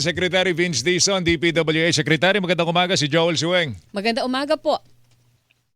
Secretary Vince Dizon, DPWA Secretary. Magandang umaga si Joel Suweng. Maganda umaga po.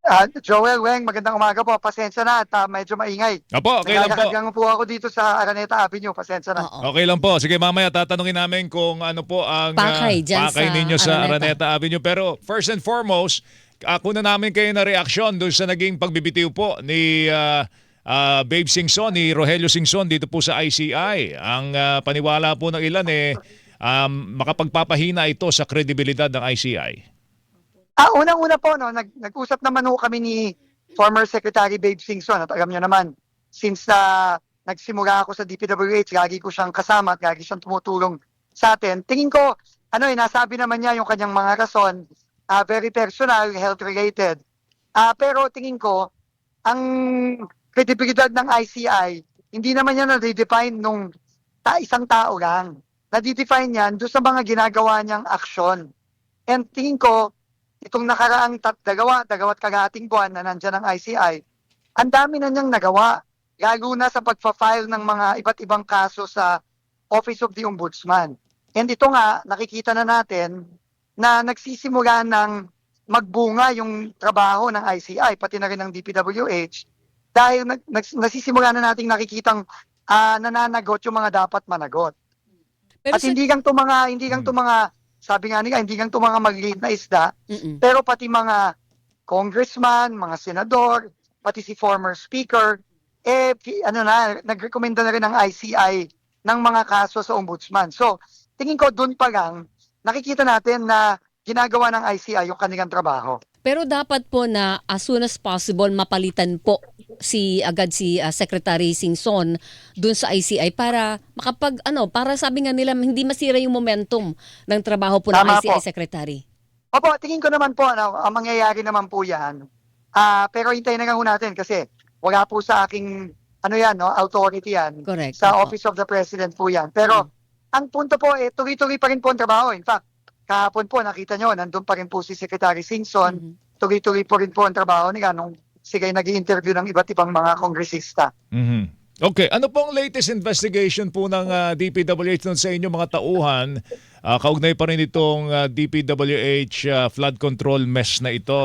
Ah, Joel Weng, magandang umaga po. Pasensya na at ah, medyo maingay. Apo, okay lang po. Nagkakagang po ako dito sa Araneta Avenue. Pasensya na. Oo. Okay lang po. Sige, mamaya tatanungin namin kung ano po ang ah, Pakay dyan pakay sa ninyo sa Araneta. Araneta Avenue. Pero first and foremost, ako na namin kayo na reaksyon doon sa naging pagbibitiw po ni ah, ah, Babe Singson, ni Rogelio Singson dito po sa ICI. Ang ah, paniwala po ng ilan eh, um, makapagpapahina ito sa kredibilidad ng ICI. Ah, unang-una po, no, nag, nag-usap naman ho kami ni former Secretary Babe Singson. At alam niyo naman, since na nagsimula ako sa DPWH, lagi ko siyang kasama at lagi siyang tumutulong sa atin. Tingin ko, ano eh, nasabi naman niya yung kanyang mga rason, ah, very personal, health-related. Ah, pero tingin ko, ang kredibilidad ng ICI, hindi naman yan na-redefine nung ta isang tao lang. Na-define yan doon sa mga ginagawa niyang aksyon. And tingin ko, itong nakaraang tat dalawa, dalawat kagating buwan na nandyan ang ICI, ang dami na niyang nagawa, lalo na sa pagpa-file ng mga iba't ibang kaso sa Office of the Ombudsman. And ito nga, nakikita na natin na nagsisimula ng magbunga yung trabaho ng ICI, pati na rin ng DPWH, dahil nag, nags- nasisimula na nating nakikitang ah, nananagot yung mga dapat managot. Pero At sa- hindi lang to mga, hindi lang to mga, sabi nga nila, hindi lang to mga maliliit na isda, Mm-mm. pero pati mga congressman, mga senador, pati si former speaker, eh, ano na, nagrekomenda na rin ng ICI ng mga kaso sa ombudsman. So, tingin ko doon pa lang, nakikita natin na ginagawa ng ICI yung kanilang trabaho. Pero dapat po na as soon as possible mapalitan po si agad si ah, Secretary Singson dun sa ICI para makapag ano para sabi nga nila hindi masira yung momentum ng trabaho po ng Tama ICI po. Secretary. Opo, tingin ko naman po, ano, ang mangyayari naman po yan. Ah, pero hintayin na lang natin kasi wala po sa aking, ano yan, no, authority yan. Correct. Sa Opo. Office of the President po yan. Pero, ang punto po, eh, tuloy-tuloy pa rin po ang trabaho. In fact, kahapon po, nakita nyo, nandun pa rin po si Secretary Singson. Mhm. Tuloy-tuloy po rin po ang trabaho nila nung sige nag interview ng iba't ibang mga kongresista. Mhm. Okay, ano pong latest investigation po ng ah, DPWH nun sa inyo mga tauhan? Ah, kaugnay pa rin itong ah, DPWH ah, flood control mesh na ito.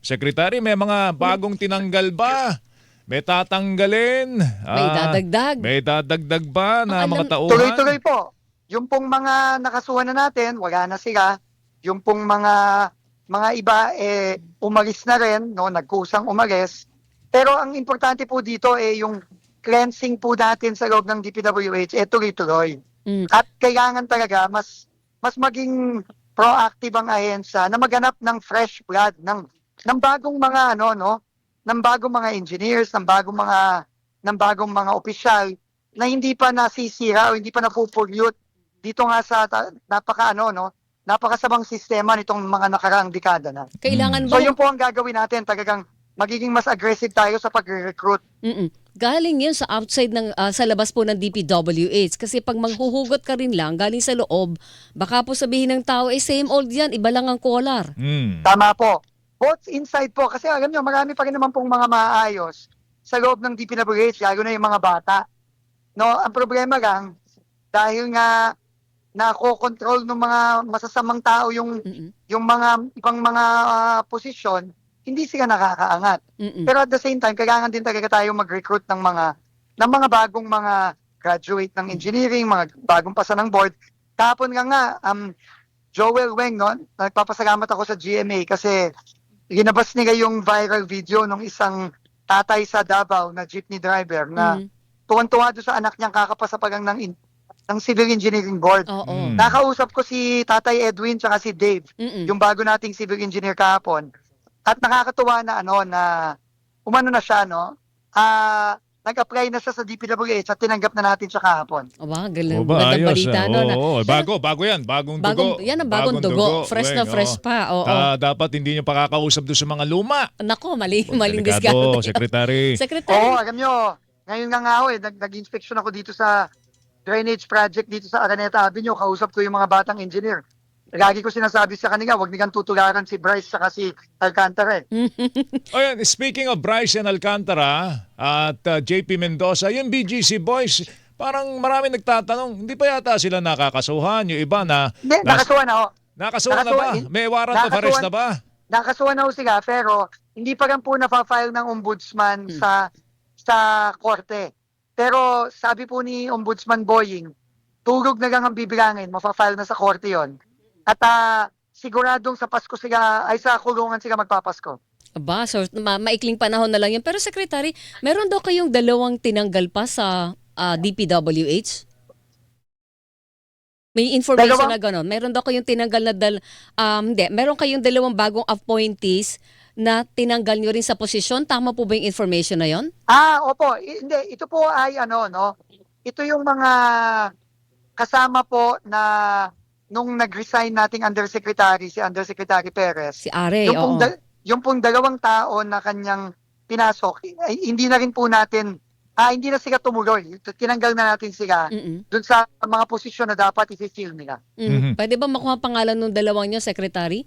Secretary, may mga bagong tinanggal ba? May tatanggalin? May Ah, dadagdag. May dadagdag ba na Ang mga alam- tauhan? Tuloy-tuloy po. Yung pong mga nakasuhan na natin, wala na sila. Yung pong mga mga iba eh umalis na rin, no, nagkusang umalis. Pero ang importante po dito eh yung cleansing po natin sa loob ng DPWH eh tuloy-tuloy. Mm. At kailangan talaga mas mas maging proactive ang ahensya na maghanap ng fresh blood ng ng bagong mga ano no, ng bagong mga engineers, ng bagong mga ng bagong mga opisyal na hindi pa nasisira o hindi pa napupulyot dito nga sa ta- napaka ano no, napakasamang sistema nitong mga nakaraang dekada na. Kailangan So ba yun po ang gagawin natin, talagang magiging mas aggressive tayo sa pag-recruit. Mm-mm. Galing yun sa outside ng ah, sa labas po ng DPWH kasi pag maghuhugot ka rin lang galing sa loob, baka po sabihin ng tao eh same old yan, iba lang ang collar. Mm. Tama po. Both inside po, kasi alam nyo, marami pa rin naman pong mga maayos sa loob ng DPWH, lalo na yung mga bata. No, ang problema lang, dahil nga nako-control ng mga masasamang tao yung Mm-mm. yung mga ibang mga ah, posisyon, hindi sila nakakaangat. Mm-mm. Pero at the same time, kailangan din talaga tayo mag-recruit ng mga ng mga bagong mga graduate ng engineering, mga bagong pasa ng board. Kahapon nga nga, um, Joel Weng, no? nagpapasalamat ako sa GMA kasi ginabas nila yung viral video ng isang tatay sa Davao na jeepney driver na Mm. tuwan-tuwa doon sa anak niyang kakapasa pa lang ng, in- ng civil engineering board. Oo. Mm. Nakausap ko si Tatay Edwin tsaka si Dave Mm-mm. yung bago nating civil engineer kahapon. At nakakatuwa na ano na umano na siya no. Ah, nag-apply na siya sa DPWH at tinanggap na natin siya kahapon. Aba, O galing. ba, Magandang ayos, balita, no? Na, Oo, bago, bago yan. Bagong dugo. bagong, yan ang bagong, dugo. Fresh na Weng, fresh oo. pa. Oo. Ah, dapat hindi nyo pakakausap doon sa mga luma. Nako, mali, maling Delikado, diskarte. Secretary. Secretary. Oo, alam nyo, ngayon nga nga ako eh, nag- nag-inspection ako dito sa drainage project dito sa Araneta Avenue. Kausap ko yung mga batang engineer. Lagi ko sinasabi sa kanila, wag nilang tutularan si Bryce saka si Alcantara. eh. Oh, yan. Speaking of Bryce and Alcantara at uh, JP Mendoza, yung BGC boys, parang marami nagtatanong, hindi pa yata sila nakakasuhan. Yung iba na, Hindi, nas- nakasuhan na ho. nakasuhan na ba? nakasuhan- May warrant of arrest na ba? Nakasuhan na ho sila, pero hindi pa rin po napafile ng ombudsman Hmm. sa sa korte. Pero sabi po ni Ombudsman Boying, tulog na lang ang bibilangin, mapafile na sa korte yon. At ah, siguradong sa Pasko sila, ay sa kulungan sila magpapasko. Aba, so ma- maikling panahon na lang yan. Pero Secretary, meron daw kayong dalawang tinanggal pa sa ah, DPWH? May information Dalawa? na gano'n. Meron daw kayong tinanggal na dal... Um, hindi, meron kayong dalawang bagong appointees na tinanggal nyo rin sa posisyon. Tama po ba yung information na yon? Ah, opo. Hindi, ito po ay ano, no? Ito yung mga kasama po na nung nag-resign nating undersecretary, si Undersecretary Perez. Si Are, yung, oo. pong da- yung pong dalawang tao na kanyang pinasok, ay, hindi na rin po natin, ah, hindi na sila tumuloy. Tinanggal na natin sila Mm-mm. dun sa mga posisyon na dapat i-fill nila. Mm. Mhm. Pwede ba makuha ang pangalan ng dalawang nyo, Secretary?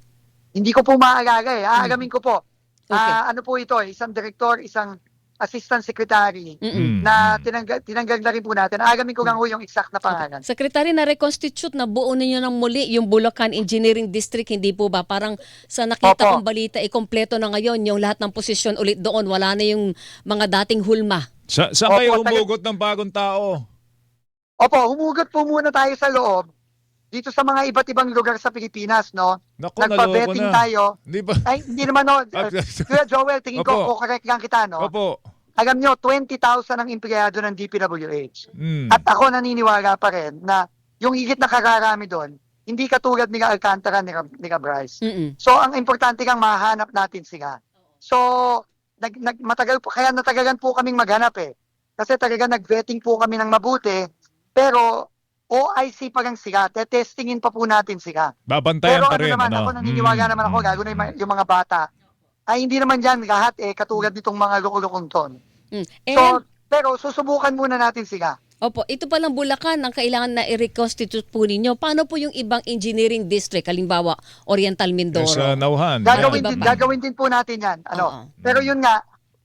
Hindi ko po maaalala eh. Aalamin ko po. Okay. Ah, ano po ito, isang director, isang assistant secretary Mm-mm. na tinanggal, tinanggal na rin po natin. Aalamin ko lang ho yung exact na pangalan. Secretary, na-reconstitute na buo ninyo ng muli yung Bulacan Engineering District, hindi po ba? Parang sa nakita Opo. kong balita, eh, kompleto na ngayon yung lahat ng posisyon ulit doon. Wala na yung mga dating hulma. Sa, saan Opo, kayo humugot ng bagong tao? Opo, humugot po muna tayo sa loob dito sa mga iba't ibang lugar sa Pilipinas, no? Naku, Nagpa-betting na. tayo. Hindi ba? Ay, hindi naman, no? Ah, Kuya Joel, tingin ko, Opo. ko correct lang kita, no? Opo. Alam nyo, 20,000 ang empleyado ng DPWH. Mm. At ako naniniwala pa rin na yung higit na kararami doon, hindi katulad ni Alcantara ni, ni Bryce. Mm-mm. So, ang importante kang mahanap natin sila. So, nag, nag, matagal po, kaya natagalan po kaming maghanap eh. Kasi talaga nag-vetting po kami ng mabuti, pero OIC pa lang sila, tetestingin pa po natin sila. Babantayan Pero pa ano rin. naman, ano? ako naniniwala Mm, naman ako, mm, lalo na yung, mm. mga- yung mga bata, ay hindi naman dyan lahat eh, katulad nitong mga lukulukong ton. Mm. And, So, pero susubukan muna natin sila. opo, ito palang Bulacan ang kailangan na i-reconstitute po ninyo. Paano po yung ibang engineering district? Halimbawa, Oriental Mindoro. Yes, uh, Nauhan. Gagawin iba din, pa. gagawin din po natin yan. Ano? Oo. Pero yun nga,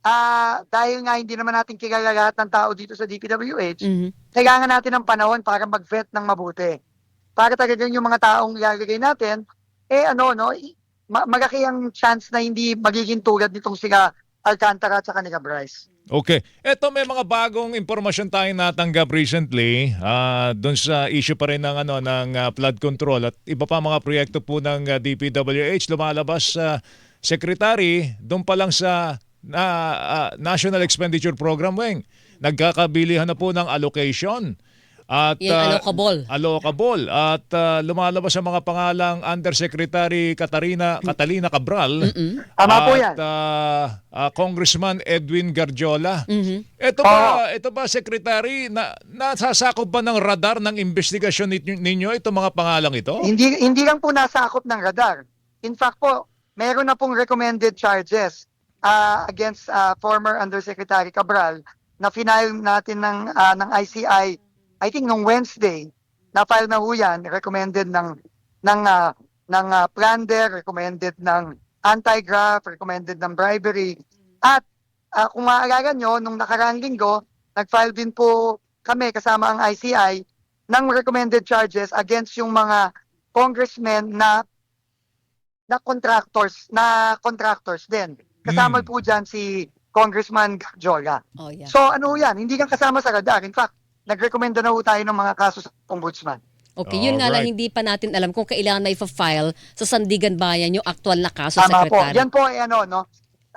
ah dahil nga hindi naman natin kilala lahat ng tao dito sa DPWH, Mhm. kailangan natin ng panahon para mag-vet ng mabuti. Para talagang yung mga taong ilalagay natin, eh ano, no, ma- malaki ang chance na hindi magiging tulad nitong sila Alcantara at saka nila Bryce. Okay. Eto may mga bagong impormasyon tayong natanggap recently ah doon sa issue pa rin ng ano ng ah, flood control at iba pa mga proyekto po ng ah, DPWH lumalabas sa secretary doon pa lang sa na, ah, National Expenditure Program wing. Nagkakabilihan na po ng allocation. At Yung ah, allocable. allocable at ah, lumalabas ang mga pangalang Undersecretary Katarina Catalina Cabral Mm-mm. Tama po at yan. ah, ah, Congressman Edwin Garjola. Mhm. Ito ba, ito ba secretary na nasasakop ba ng radar ng investigasyon ninyo, ninyo itong mga pangalang ito? Hindi hindi lang po nasakop ng radar. In fact po, meron na pong recommended charges ah, against ah, former Undersecretary Cabral na final natin ng ah, ng ICI I think nung Wednesday na file na ho yan, recommended ng ng ah, ng ah, plunder, recommended ng anti-graft, recommended ng bribery. At ah, kung maaalala nyo, nung nakaraang linggo, nag-file din po kami kasama ang ICI ng recommended charges against yung mga congressmen na na contractors na contractors din. Kasama Mm. po diyan si Congressman Jola. Oh, yeah. So ano yan, hindi kang kasama sa radar. In fact, nagrekomenda na ho tayo ng mga kaso sa ombudsman. Okay, yun nga lang hindi pa natin alam kung kailangan na ifa-file sa Sandigan Bayan yung aktual na kaso, Tama po. Secretary. Yan po ay ano, no?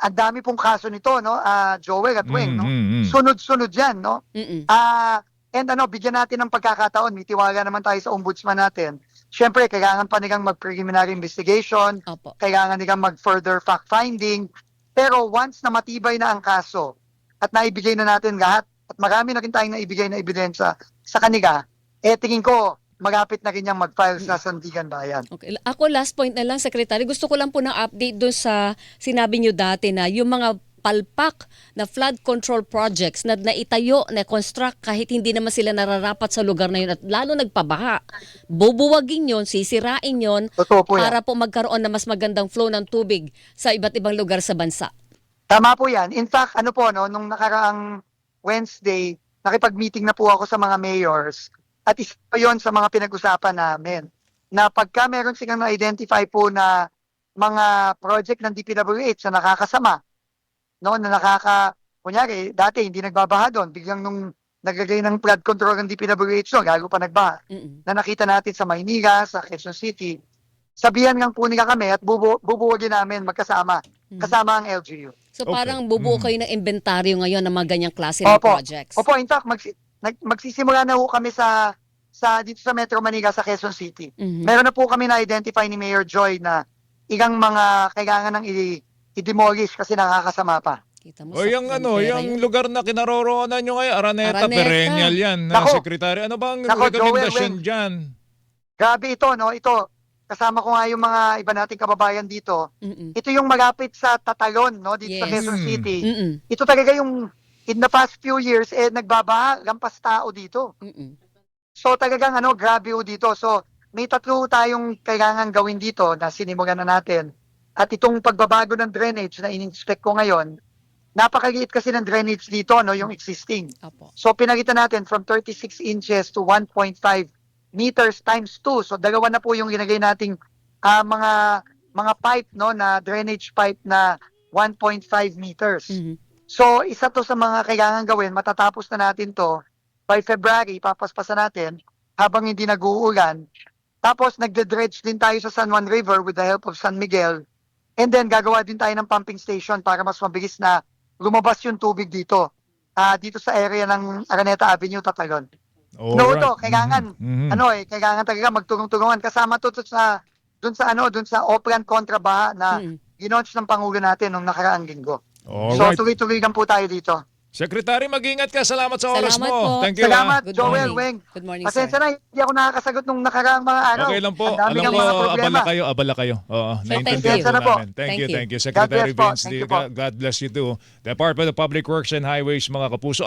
Ang dami pong kaso nito, no? Ah, Joel at Wing, no? Mm, mm, mm. Sunod-sunod yan, no? Ah, and ano, bigyan natin ng pagkakataon. May tiwala naman tayo sa ombudsman natin. Siyempre, kailangan pa nilang mag-preliminary investigation, Opo. kailangan nilang mag-further fact-finding. Pero once na matibay na ang kaso at naibigay na natin lahat, at marami na rin tayong naibigay na ebidensya sa kanila, eh tingin ko, magapit na rin niyang mag-file sa Sandigan Bayan. Okay. Ako last point na lang, Secretary. Gusto ko lang po ng update doon sa sinabi nyo dati na yung mga palpak na flood control projects na naitayo, na construct kahit hindi naman sila nararapat sa lugar na yun at lalo nagpabaha. Bubuwagin yon, sisirain yon po yan. para po magkaroon na mas magandang flow ng tubig sa iba't ibang lugar sa bansa. Tama po yan. In fact, ano po, no, nung nakaraang Wednesday, nakipag-meeting na po ako sa mga mayors at isa pa yun sa mga pinag-usapan namin na pagka meron silang na-identify po na mga project ng DPWH na nakakasama, no, na nakaka, kunyari, dati hindi nagbabaha doon, biglang nung naglagay ng flood control ng DPWH doon, gago pa nagbaha, Mm-mm. na nakita natin sa Maynila, sa Quezon City, sabihan lang po nila kami at bubu bubuwagin namin magkasama, Mhm. kasama ang LGU. So Okay. parang bubuo Mm. kayo ng inventaryo ngayon ng mga ganyang klase ng Opo. projects. Opo, in fact, magsi- nag- magsisimula na po kami sa sa dito sa Metro Manila sa Quezon City. Mhm. Meron na po kami na-identify ni Mayor Joy na ilang mga kailangan ng i- i-demolish kasi nakakasama pa. Kita mo O yung ano, frontera yung yun. lugar na kinaroroonan nyo ngayon, Araneta, Araneta. perennial yan, na Nako. sekretary. Ano bang Nako, rekomendasyon Joel, dyan? Grabe ito, no? Ito, kasama ko nga yung mga iba nating kababayan dito. Mm-mm. Ito yung malapit sa Tatalon, no? Dito sa Yes. Quezon Mm. City. Mm-mm. Ito talaga yung in the past few years, eh, nagbabaha, lampas tao dito. Mm-mm. So talagang ano, grabe ho dito. So may tatlo tayong kailangan gawin dito na sinimulan na natin. At itong pagbabago ng drainage na in-inspect ko ngayon, napakaliit kasi ng drainage dito, no, yung existing. So pinalitan natin from 36 inches to 1.5 meters times 2. So dalawa na po yung ginagay nating ah, mga mga pipe no na drainage pipe na 1.5 meters. Mhm. So, isa to sa mga kailangan gawin. Matatapos na natin to by February, papaspasan natin habang hindi nag-uulan. Tapos, nagde-dredge din tayo sa San Juan River with the help of San Miguel. And then, gagawa din tayo ng pumping station para mas mabilis na lumabas yung tubig dito. Ah, dito sa area ng Araneta Avenue, Tatalon. No, Alright. to, kailangan. Mhm. Ano eh, kailangan talaga magtulong-tulungan. Kasama to, to sa dun sa ano, dun sa Oplan Kontrabaha na Mm. ginaunch ng Pangulo natin nung nakaraang linggo. Alright. So, tuloy-tuloy lang po tayo dito. Secretary, mag-ingat ka. Salamat sa oras Salamat mo. po. Thank you. Salamat, ah. Good Joel, morning. Weng. Good morning, Pasensya sir. na, hindi ako nakakasagot nung nakaraang mga araw. Okay lang po. Ang dami Alam ng ko, mga problema. abala kayo, abala kayo. Oo, thank naintindihan you. po Sana po. namin. Thank Thank you, you. thank you. Secretary God bless po. Vince, Thank you po. God bless you too. Department of Public Works and Highways, mga kapuso.